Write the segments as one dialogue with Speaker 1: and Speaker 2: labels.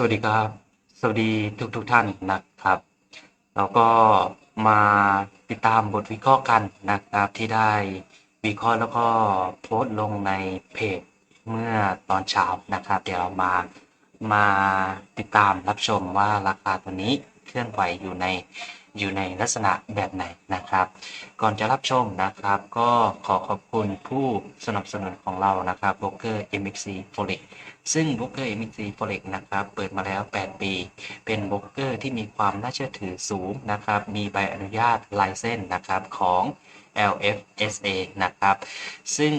Speaker 1: สวัสดีครับ สวัสดีทุกทุกท่านนะครับ เราก็มาติดตามบทวิเคราะห์กันนะครับ ที่ได้วิเคราะห์แล้วก็โพสต์ลงในเพจเมื่อตอนเช้านะครับ เดี๋ยวเรามามาติดตามรับชมว่าราคาตัวนี้เคลื่อนไหวอยู่ใน อยู่ในลักษณะแบบไหนนะครับ ก่อนจะรับชมนะครับ ก็ขอขอบคุณผู้สนับสนุนของเรานะครับโบรกเกอร์ MXC Forex ซึ่งโบรกเกอร์ MXC Forex นะครับ เปิดมาแล้ว 8 ปี เป็นโบรกเกอร์ที่มีความน่าเชื่อถือสูงนะครับ มีใบอนุญาตไลเซนส์นะครับของ LFSA นะครับ ซึ่ง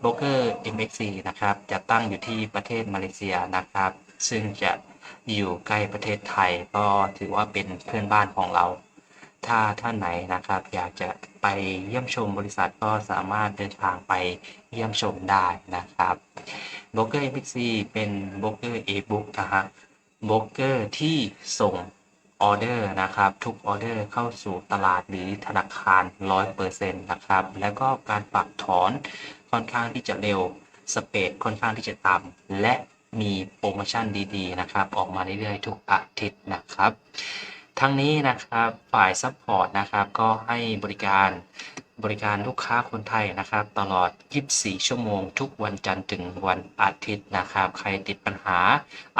Speaker 1: โบรกเกอร์ MXC นะครับ จะตั้งอยู่ที่ประเทศมาเลเซียนะครับ ซึ่งจะอยู่ใกล้ประเทศไทยก็ถือว่าเป็นเพื่อนบ้านของเรา ถ้าท่านไหนนะครับ อยากจะไปเยี่ยมชมบริษัทก็สามารถเดินทางไปเยี่ยมชมได้นะครับโบรกเกอร์ MPC เป็นโบรกเกอร์ e-book นะฮะโบรกเกอร์ที่ส่งออเดอร์นะครับ ทุกออเดอร์เข้าสู่ตลาดหรือธนาคาร 100%นะครับ แล้วก็การฝากถอนค่อนข้างที่จะเร็วสเปดค่อนข้างที่จะต่ำและมีโปรโมชั่นดีๆนะครับ ออกมาเรื่อยๆ ทุกอาทิตย์นะครับ ทั้งนี้นะครับฝ่ายซัพพอร์ตนะครับก็ให้บริการบริการลูกค้าคนไทยนะครับ ตลอด 24 ชั่วโมง ทุกวันจันทร์ถึงวันอาทิตย์นะครับ ใครติดปัญหา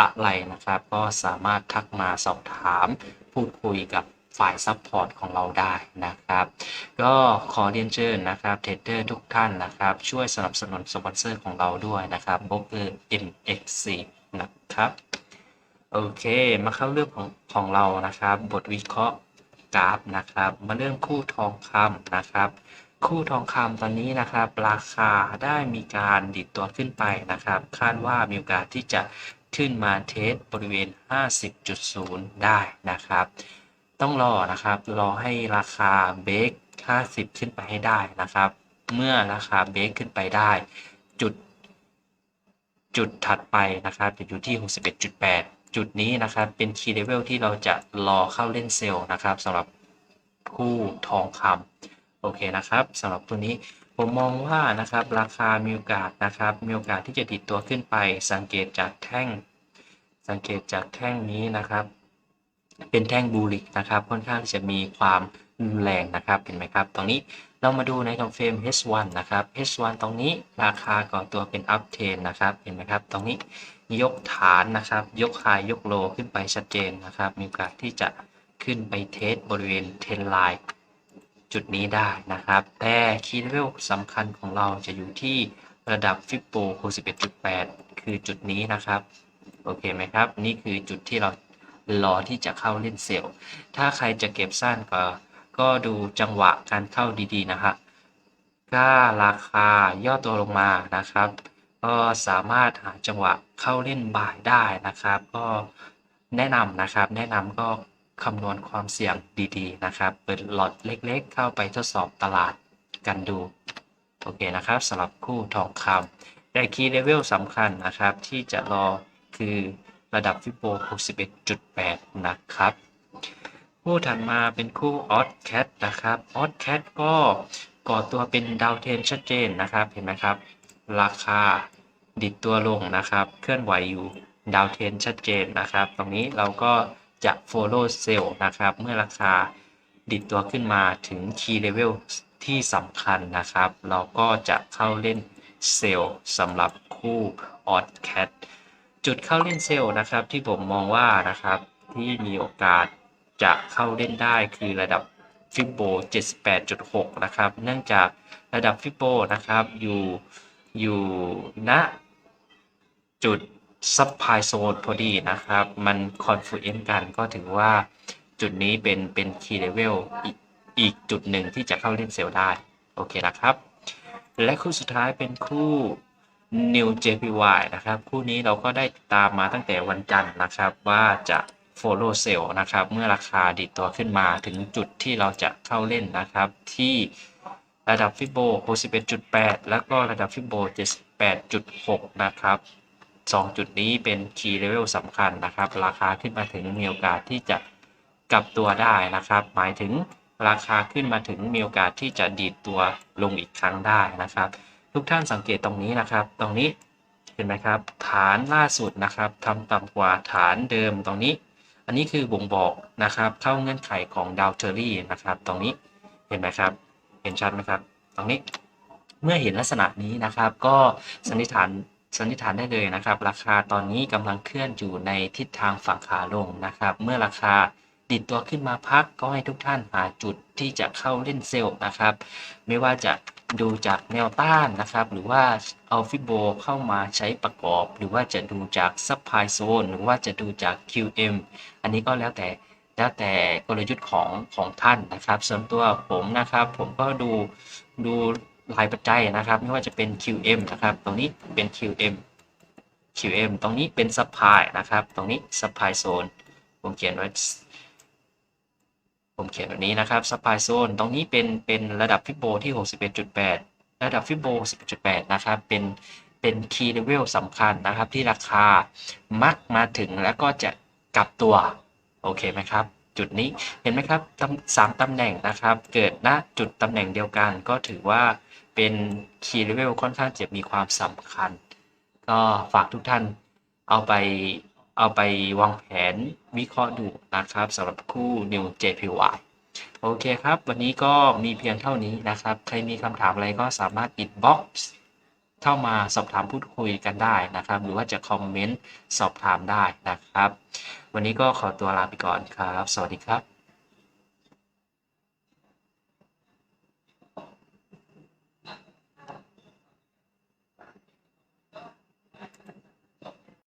Speaker 1: อะไรนะครับ ก็สามารถทักมาสอบถาม พูดคุยกับฝ่ายซัพพอร์ตของเราได้นะครับ ก็ขอเรียนเชิญนะครับเทรดเดอร์ทุกท่านนะครับ ช่วยสนับสนุนสปอนเซอร์ของเราด้วยนะครับบล็อกเกอร์ MXC นะครับ โอเค มาเข้าเรื่องของของเรานะครับ บทวิเคราะห์กราฟนะครับ มาเรื่องคู่ทองคำนะครับ คู่ทองคำตอนนี้นะครับ ราคาได้มีการดิดตัวขึ้นไปนะครับ คาดว่ามีโอกาสที่จะขึ้นมาเทสบริเวณ 50.0 ได้นะครับ ต้องรอนะครับ รอให้ราคาเบรก50 ขึ้นไปให้ได้นะครับ เมื่อราคาเบรกขึ้นไปได้ จุด จุดถัดไปนะครับจะอยู่ที่ 61.8 จุดนี้นะครับเป็น key level ที่เราจะรอเข้าเล่นเซลล์นะครับสำหรับคู่ทองคำโอเคนะครับสำหรับตัวนี้ผมมองว่านะครับราคามีโอกาสนะครับมีโอกาสที่จะติดตัวขึ้นไปสังเกตจากแท่ง สังเกตจากแท่งนี้นะครับ เป็นแท่งบูลิกนะครับค่อนข้างจะมีความ แรงนะครับเห็นไหมครับ ตรงนี้เรามาดูในทางเฟรม H1 นะครับ H1 ตรงนี้ราคาก่อตัวเป็น up trend นะครับเห็นไหมครับ ตรงนี้ยกฐานนะครับ ยก high ยก low ขึ้นไปชัดเจนนะครับ มีโอกาสที่จะขึ้นไปเทสบริเวณ10 line จุดนี้ได้นะครับ แต่คีย์เลเวลสำคัญของเราจะอยู่ที่ระดับฟิปโป61.8 คือจุดนี้นะครับ โอเคไหมครับ นี่คือจุดที่เรารอที่จะเข้าเล่นเซลล์ถ้าใครจะเก็บสั้นก็ ก็ดูจังหวะการเข้าดีๆ นะครับถ้าราคาย่อตัวลงมานะครับ ก็สามารถหาจังหวะเข้าเล่นบ่ายได้นะครับ ก็แนะนำนะครับ แนะนำก็คำนวณความเสี่ยงดีๆ นะครับ เปิดหลอดเล็กๆ เข้าไปทดสอบตลาดกันดู โอเคนะครับสำหรับคู่ทองคำแต่คีย์เลเวลสำคัญนะครับ ที่จะรอคือระดับฟิโบ 61.8 นะครับ คู่ถัดมาเป็นคู่ออ d แคทนะครับออ d แคทก็ก่อตัวเป็นดาวเทนชัดเจนนะครับเห็นไหมครับ ราคาดิดตัวลงนะครับ เคลื่อนไหวอยู่ดาวเทนชัดเจนนะครับ ตรงนี้เราก็จะ follow sell นะครับ เมื่อราคาดิดตัวขึ้นมาถึง key level ที่สำคัญนะครับ เราก็จะเข้าเล่นเซลล์สำหรับคู่ออ d แคทจุดเข้าเล่นเซลล์นะครับ ที่ผมมองว่านะครับที่มีโอกาส จะเข้าเล่นได้คือระดับฟิโบ 78.6 นะครับ เนื่องจากระดับฟิโบนะครับอยู่อยู่ณจุดซับพายโซนพอดีนะครับ มันคอนฟูเอนกันก็ถือว่าจุดนี้เป็นเป็นคีย์เลเวลอีกอีกจุดหนึ่งที่จะเข้าเล่นเซลได้ โอเคนะครับ และคู่สุดท้ายเป็นคู่ New JPY นะครับ คู่นี้เราก็ได้ตามมาตั้งแต่วันจันทร์นะครับว่าจะ follow sell นะครับ เมื่อราคาดิดตัวขึ้นมาถึงจุดที่เราจะเข้าเล่นนะครับ ที่ระดับฟิโบ61.8 แล้วก็ระดับฟิโบ78.6 นะครับ2จุดนี้เป็น key level สำคัญนะครับ ราคาขึ้นมาถึงมีโอกาสที่จะกลับตัวได้นะครับ หมายถึงราคาขึ้นมาถึงมีโอกาสที่จะดีดตัวลงอีกครั้งได้นะครับ ทุกท่านสังเกตตรงนี้นะครับ ตรงนี้เห็นไหมครับ ฐานล่าสุดนะครับทำต่ำกว่าฐานเดิมตรงนี้ อันนี้คือบ่งบอกนะครับเข้าเงื่อนไขของดาวเทอรี่นะครับ ตรงนี้เห็นไหมครับ เห็นชัดไหมครับ ตรงนี้เมื่อเห็นลักษณะนี้นะครับ ก็สันนิษฐานสันนิษฐานได้เลยนะครับ ราคาตอนนี้กำลังเคลื่อนอยู่ในทิศทางฝั่งขาลงนะครับ เมื่อราคาดิดตัวขึ้นมาพักก็ให้ทุกท่านหาจุดที่จะเข้าเล่นเซลล์นะครับ ไม่ว่าจะ ดูจากแนวต้านนะครับ หรือว่าเอาฟิโบเข้ามาใช้ประกอบ หรือว่าจะดูจากซับไพโซนหรือว่าจะดูจาก QM อันนี้ก็แล้วแต่แล้วแต่กลยุทธ์ของของท่านนะครับส่วนตัวผมนะครับ ผมก็ดูดูหลายปัจจัยนะครับ ไม่ว่าจะเป็น QM นะครับ ตรงนี้เป็น QM QM ตรงนี้เป็น supply นะครับ ตรงนี้ supply zone ผมเขียนไว้ ผมเขียนแบบนี้นะครับ supply zone ตรงนี้เป็นเป็นระดับฟิโบที่ 61.8 ระดับฟิโบ61.8 นะครับเป็นเป็น key level สำคัญนะครับที่ราคามักมาถึงแล้วก็จะกลับตัว โอเคไหมครับ จุดนี้เห็นไหมครับสามตำแหน่งนะครับ เกิดณจุดตำแหน่งเดียวกันก็ถือว่าเป็น key level ค่อนข้างจะมีความสำคัญ ก็ฝากทุกท่านเอาไป เอาไปวางแผนวิเคราะห์ดูนะครับสำหรับคู่ New JPY โอเคครับ วันนี้ก็มีเพียงเท่านี้นะครับ ใครมีคำถามอะไรก็สามารถ inbox เข้ามาสอบถามพูดคุยกันได้นะครับ หรือว่าจะคอมเมนต์สอบถามได้นะครับ วันนี้ก็ขอตัวลาไปก่อนครับ สวัสดีครับ